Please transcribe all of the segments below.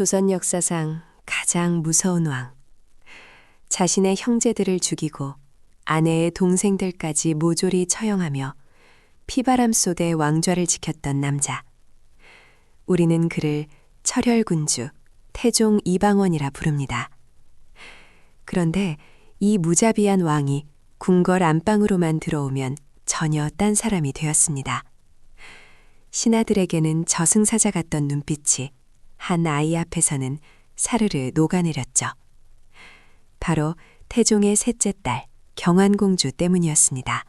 조선 역사상 가장 무서운 왕. 자신의 형제들을 죽이고 아내의 동생들까지 모조리 처형하며 피바람 속에 왕좌를 지켰던 남자. 우리는 그를 철혈군주 태종 이방원이라 부릅니다. 그런데 이 무자비한 왕이 궁궐 안방으로만 들어오면 전혀 딴 사람이 되었습니다. 신하들에게는 저승사자 같던 눈빛이 한 아이 앞에서는 사르르 녹아내렸죠. 바로 태종의 셋째 딸 경안공주 때문이었습니다.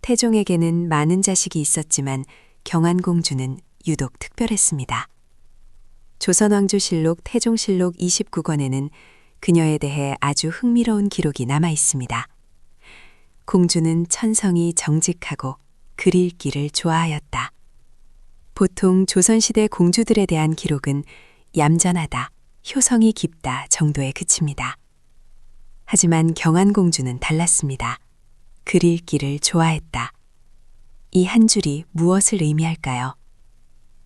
태종에게는 많은 자식이 있었지만 경안공주는 유독 특별했습니다. 조선왕조실록 태종실록 29권에는 그녀에 대해 아주 흥미로운 기록이 남아 있습니다. 공주는 천성이 정직하고 글 읽기를 좋아하였다. 보통 조선시대 공주들에 대한 기록은 얌전하다, 효성이 깊다 정도에 그칩니다. 하지만 경안공주는 달랐습니다. 글 읽기를 좋아했다. 이 한 줄이 무엇을 의미할까요?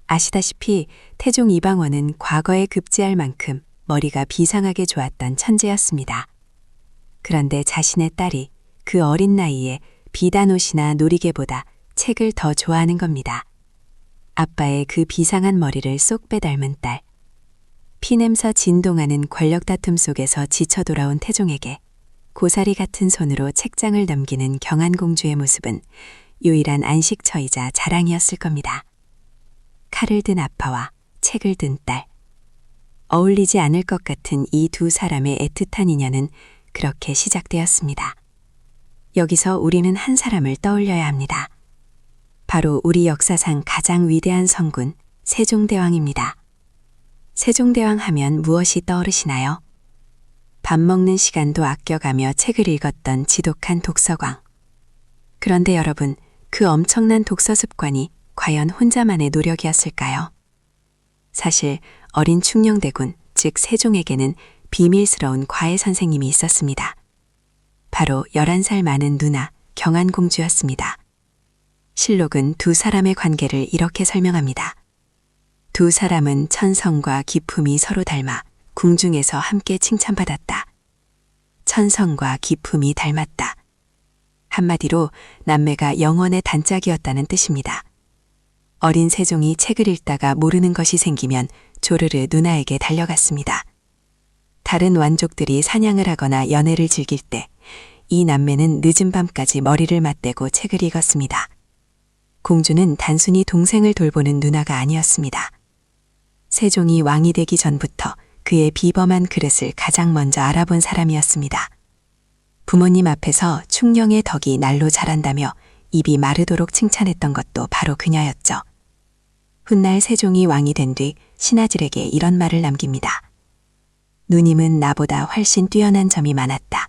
아시다시피 태종 이방원은 과거에 급제할 만큼 머리가 비상하게 좋았던 천재였습니다. 그런데 자신의 딸이 그 어린 나이에 비단옷이나 놀이개보다 책을 더 좋아하는 겁니다. 아빠의 그 비상한 머리를 쏙 빼닮은 딸. 피냄새 진동하는 권력 다툼 속에서 지쳐 돌아온 태종에게 고사리 같은 손으로 책장을 넘기는 경안공주의 모습은 유일한 안식처이자 자랑이었을 겁니다. 칼을 든 아빠와 책을 든 딸. 어울리지 않을 것 같은 이 두 사람의 애틋한 인연은 그렇게 시작되었습니다. 여기서 우리는 한 사람을 떠올려야 합니다. 바로 우리 역사상 가장 위대한 성군 세종대왕입니다. 세종대왕 하면 무엇이 떠오르시나요? 밥 먹는 시간도 아껴가며 책을 읽었던 지독한 독서광. 그런데 여러분, 그 엄청난 독서 습관이 과연 혼자만의 노력이었을까요? 사실 어린 충녕대군, 즉 세종에게는 비밀스러운 과외 선생님이 있었습니다. 바로 11살 많은 누나 경안공주였습니다. 실록은 두 사람의 관계를 이렇게 설명합니다. 두 사람은 천성과 기품이 서로 닮아 궁중에서 함께 칭찬받았다. 천성과 기품이 닮았다. 한마디로 남매가 영원의 단짝이었다는 뜻입니다. 어린 세종이 책을 읽다가 모르는 것이 생기면 조르르 누나에게 달려갔습니다. 다른 완족들이 사냥을 하거나 연애를 즐길 때 이 남매는 늦은 밤까지 머리를 맞대고 책을 읽었습니다. 공주는 단순히 동생을 돌보는 누나가 아니었습니다. 세종이 왕이 되기 전부터 그의 비범한 그릇을 가장 먼저 알아본 사람이었습니다. 부모님 앞에서 충령의 덕이 날로 자란다며 입이 마르도록 칭찬했던 것도 바로 그녀였죠. 훗날 세종이 왕이 된 뒤 신하들에게 이런 말을 남깁니다. 누님은 나보다 훨씬 뛰어난 점이 많았다.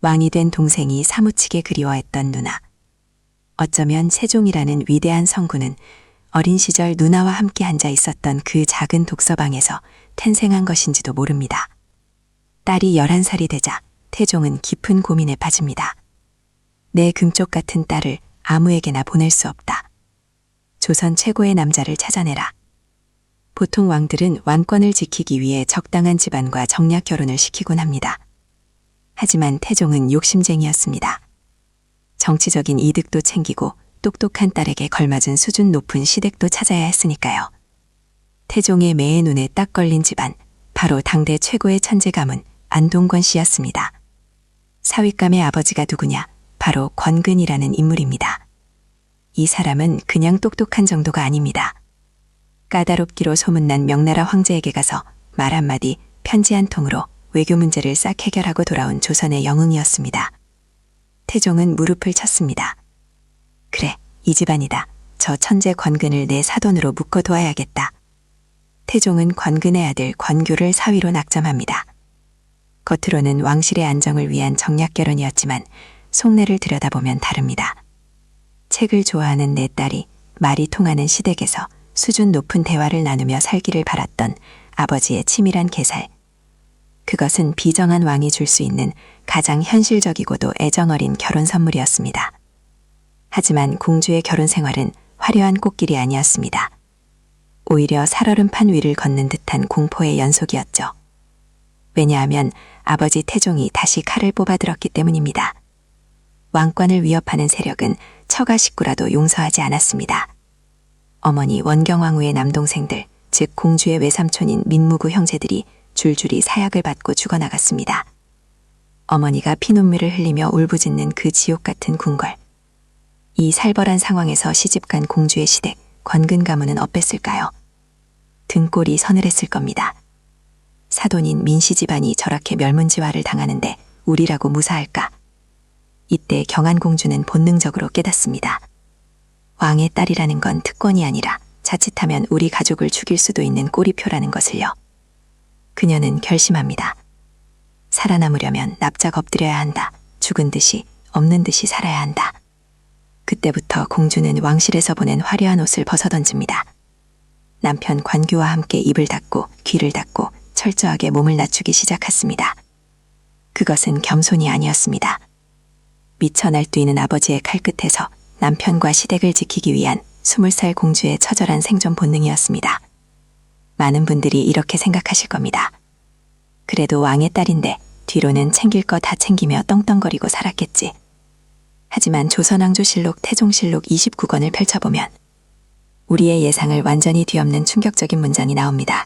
왕이 된 동생이 사무치게 그리워했던 누나. 어쩌면 세종이라는 위대한 성군은 어린 시절 누나와 함께 앉아 있었던 그 작은 독서방에서 탄생한 것인지도 모릅니다. 딸이 11살이 되자 태종은 깊은 고민에 빠집니다. 내 금쪽 같은 딸을 아무에게나 보낼 수 없다. 조선 최고의 남자를 찾아내라. 보통 왕들은 왕권을 지키기 위해 적당한 집안과 정략 결혼을 시키곤 합니다. 하지만 태종은 욕심쟁이였습니다. 정치적인 이득도 챙기고 똑똑한 딸에게 걸맞은 수준 높은 시댁도 찾아야 했으니까요. 태종의 매의 눈에 딱 걸린 집안, 바로 당대 최고의 천재 가문 안동권 씨였습니다. 사윗감의 아버지가 누구냐? 바로 권근이라는 인물입니다. 이 사람은 그냥 똑똑한 정도가 아닙니다. 까다롭기로 소문난 명나라 황제에게 가서 말 한마디, 편지 한 통으로 외교 문제를 싹 해결하고 돌아온 조선의 영웅이었습니다. 태종은 무릎을 쳤습니다. 그래, 이 집안이다. 저 천재 권근을 내 사돈으로 묶어두어야겠다. 태종은 권근의 아들 권교를 사위로 낙점합니다. 겉으로는 왕실의 안정을 위한 정략 결혼이었지만 속내를 들여다보면 다릅니다. 책을 좋아하는 내 딸이 말이 통하는 시댁에서 수준 높은 대화를 나누며 살기를 바랐던 아버지의 치밀한 계살. 그것은 비정한 왕이 줄 수 있는 가장 현실적이고도 애정어린 결혼 선물이었습니다. 하지만 공주의 결혼 생활은 화려한 꽃길이 아니었습니다. 오히려 살얼음판 위를 걷는 듯한 공포의 연속이었죠. 왜냐하면 아버지 태종이 다시 칼을 뽑아들었기 때문입니다. 왕권을 위협하는 세력은 처가 식구라도 용서하지 않았습니다. 어머니 원경왕후의 남동생들, 즉 공주의 외삼촌인 민무구 형제들이 줄줄이 사약을 받고 죽어나갔습니다. 어머니가 피눈물을 흘리며 울부짖는 그 지옥 같은 궁궐. 이 살벌한 상황에서 시집간 공주의 시댁, 권근 가문은 어땠을까요? 등골이 서늘했을 겁니다. 사돈인 민씨 집안이 저렇게 멸문지화를 당하는데 우리라고 무사할까? 이때 경안 공주는 본능적으로 깨닫습니다. 왕의 딸이라는 건 특권이 아니라 자칫하면 우리 가족을 죽일 수도 있는 꼬리표라는 것을요. 그녀는 결심합니다. 살아남으려면 납작 엎드려야 한다. 죽은 듯이 없는 듯이 살아야 한다. 그때부터 공주는 왕실에서 보낸 화려한 옷을 벗어 던집니다. 남편 관규와 함께 입을 닫고 귀를 닫고 철저하게 몸을 낮추기 시작했습니다. 그것은 겸손이 아니었습니다. 미쳐 날뛰는 아버지의 칼끝에서 남편과 시댁을 지키기 위한 스물 살 공주의 처절한 생존 본능이었습니다. 많은 분들이 이렇게 생각하실 겁니다. 그래도 왕의 딸인데 뒤로는 챙길 거 다 챙기며 떵떵거리고 살았겠지. 하지만 조선왕조실록 태종실록 29권을 펼쳐보면 우리의 예상을 완전히 뒤엎는 충격적인 문장이 나옵니다.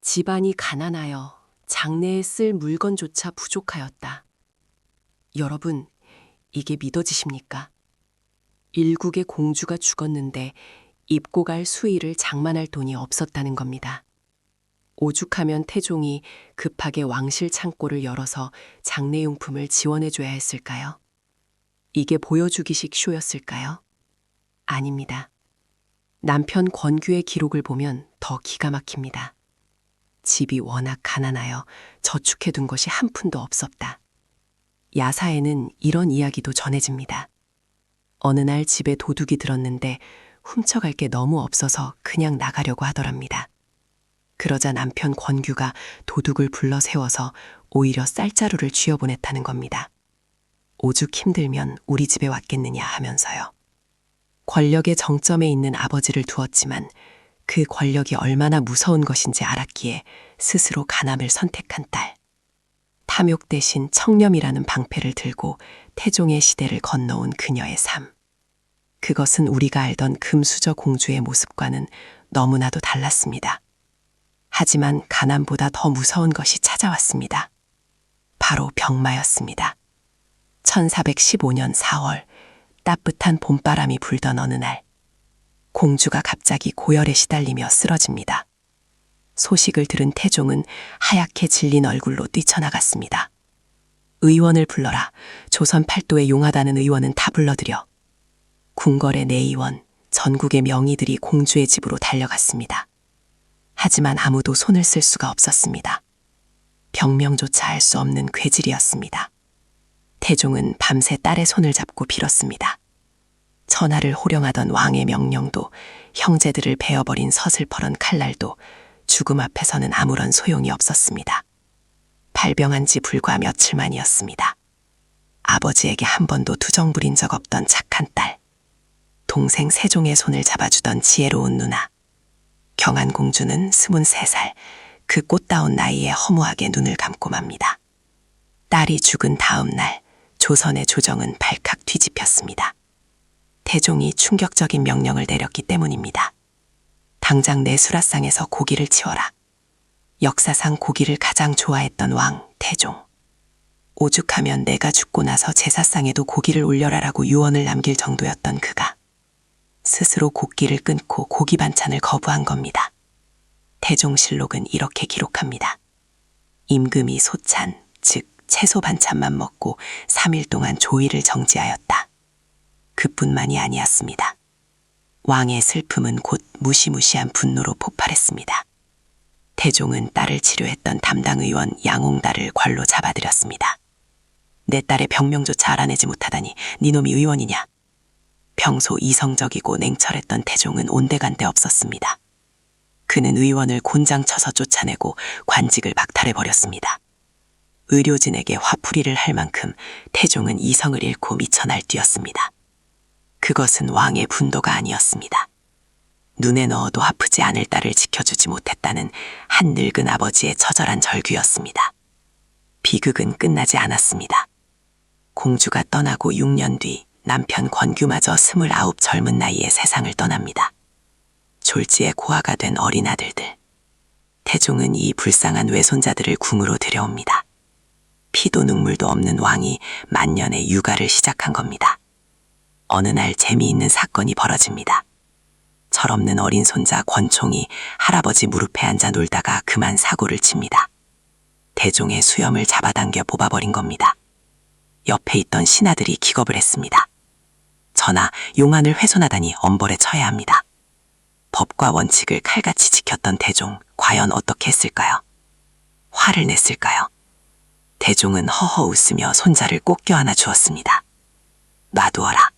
집안이 가난하여 장래에 쓸 물건조차 부족하였다. 여러분, 이게 믿어지십니까? 일국의 공주가 죽었는데 입고 갈 수의를 장만할 돈이 없었다는 겁니다. 오죽하면 태종이 급하게 왕실 창고를 열어서 장례용품을 지원해줘야 했을까요? 이게 보여주기식 쇼였을까요? 아닙니다. 남편 권규의 기록을 보면 더 기가 막힙니다. 집이 워낙 가난하여 저축해둔 것이 한 푼도 없었다. 야사에는 이런 이야기도 전해집니다. 어느 날 집에 도둑이 들었는데 훔쳐갈 게 너무 없어서 그냥 나가려고 하더랍니다. 그러자 남편 권규가 도둑을 불러 세워서 오히려 쌀자루를 쥐어보냈다는 겁니다. 오죽 힘들면 우리 집에 왔겠느냐 하면서요. 권력의 정점에 있는 아버지를 두었지만 그 권력이 얼마나 무서운 것인지 알았기에 스스로 간암을 선택한 딸. 탐욕 대신 청렴이라는 방패를 들고 태종의 시대를 건너온 그녀의 삶. 그것은 우리가 알던 금수저 공주의 모습과는 너무나도 달랐습니다. 하지만 가난보다 더 무서운 것이 찾아왔습니다. 바로 병마였습니다. 1415년 4월 따뜻한 봄바람이 불던 어느 날 공주가 갑자기 고열에 시달리며 쓰러집니다. 소식을 들은 태종은 하얗게 질린 얼굴로 뛰쳐나갔습니다. 의원을 불러라. 조선 팔도에 용하다는 의원은 다 불러들여. 궁궐의 내의원, 전국의 명의들이 공주의 집으로 달려갔습니다. 하지만 아무도 손을 쓸 수가 없었습니다. 병명조차 알 수 없는 괴질이었습니다. 태종은 밤새 딸의 손을 잡고 빌었습니다. 천하를 호령하던 왕의 명령도 형제들을 베어버린 서슬퍼런 칼날도 죽음 앞에서는 아무런 소용이 없었습니다. 발병한 지 불과 며칠 만이었습니다. 아버지에게 한 번도 투정 부린 적 없던 착한 딸. 동생 세종의 손을 잡아주던 지혜로운 누나. 경안공주는 스물세 살, 그 꽃다운 나이에 허무하게 눈을 감고 맙니다. 딸이 죽은 다음 날, 조선의 조정은 발칵 뒤집혔습니다. 태종이 충격적인 명령을 내렸기 때문입니다. 당장 내 수라상에서 고기를 치워라. 역사상 고기를 가장 좋아했던 왕, 태종. 오죽하면 내가 죽고 나서 제사상에도 고기를 올려라라고 유언을 남길 정도였던 그가 스스로 곡기를 끊고 고기 반찬을 거부한 겁니다. 태종실록은 이렇게 기록합니다. 임금이 소찬, 즉 채소 반찬만 먹고 3일 동안 조의를 정지하였다. 그뿐만이 아니었습니다. 왕의 슬픔은 곧 무시무시한 분노로 폭발했습니다. 태종은 딸을 치료했던 담당 의원 양홍달을 관로 잡아들였습니다. 내 딸의 병명조차 알아내지 못하다니 니놈이 의원이냐? 평소 이성적이고 냉철했던 태종은 온데간데 없었습니다. 그는 의원을 곤장 쳐서 쫓아내고 관직을 박탈해버렸습니다. 의료진에게 화풀이를 할 만큼 태종은 이성을 잃고 미쳐 날뛰었습니다. 그것은 왕의 분도가 아니었습니다. 눈에 넣어도 아프지 않을 딸을 지켜주지 못했다는 한 늙은 아버지의 처절한 절규였습니다. 비극은 끝나지 않았습니다. 공주가 떠나고 6년 뒤 남편 권규마저 29 젊은 나이에 세상을 떠납니다. 졸지에 고아가 된 어린 아들들. 태종은 이 불쌍한 외손자들을 궁으로 들여옵니다. 피도 눈물도 없는 왕이 만년의 육아를 시작한 겁니다. 어느 날 재미있는 사건이 벌어집니다. 철없는 어린 손자 권총이 할아버지 무릎에 앉아 놀다가 그만 사고를 칩니다. 대종의 수염을 잡아당겨 뽑아버린 겁니다. 옆에 있던 신하들이 기겁을 했습니다. 전하, 용안을 훼손하다니 엄벌에 처해야 합니다. 법과 원칙을 칼같이 지켰던 대종, 과연 어떻게 했을까요? 화를 냈을까요? 대종은 허허 웃으며 손자를 꼭 껴안아 주었습니다. 놔두어라.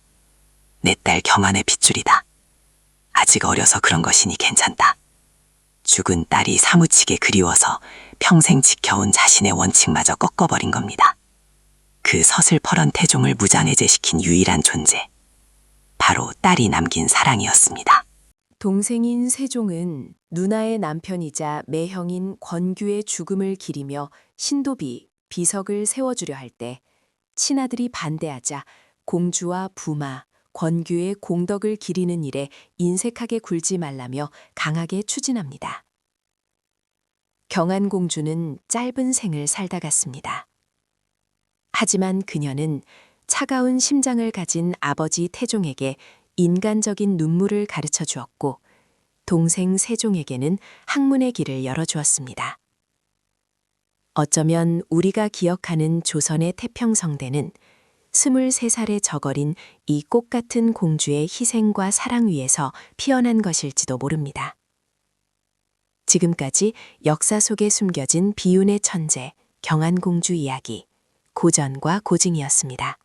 내 딸 경안의 핏줄이다. 아직 어려서 그런 것이니 괜찮다. 죽은 딸이 사무치게 그리워서 평생 지켜온 자신의 원칙마저 꺾어버린 겁니다. 그 서슬퍼런 태종을 무장해제시킨 유일한 존재. 바로 딸이 남긴 사랑이었습니다. 동생인 세종은 누나의 남편이자 매형인 권규의 죽음을 기리며 신도비, 비석을 세워주려 할 때 친아들이 반대하자 공주와 부마, 권규의 공덕을 기리는 일에 인색하게 굴지 말라며 강하게 추진합니다. 경안공주는 짧은 생을 살다 갔습니다. 하지만 그녀는 차가운 심장을 가진 아버지 태종에게 인간적인 눈물을 가르쳐 주었고 동생 세종에게는 학문의 길을 열어 주었습니다. 어쩌면 우리가 기억하는 조선의 태평성대는 23살의 저걸인 이꽃 같은 공주의 희생과 사랑 위에서 피어난 것일지도 모릅니다. 지금까지 역사 속에 숨겨진 비운의 천재 경안공주 이야기 고전과 고증이었습니다.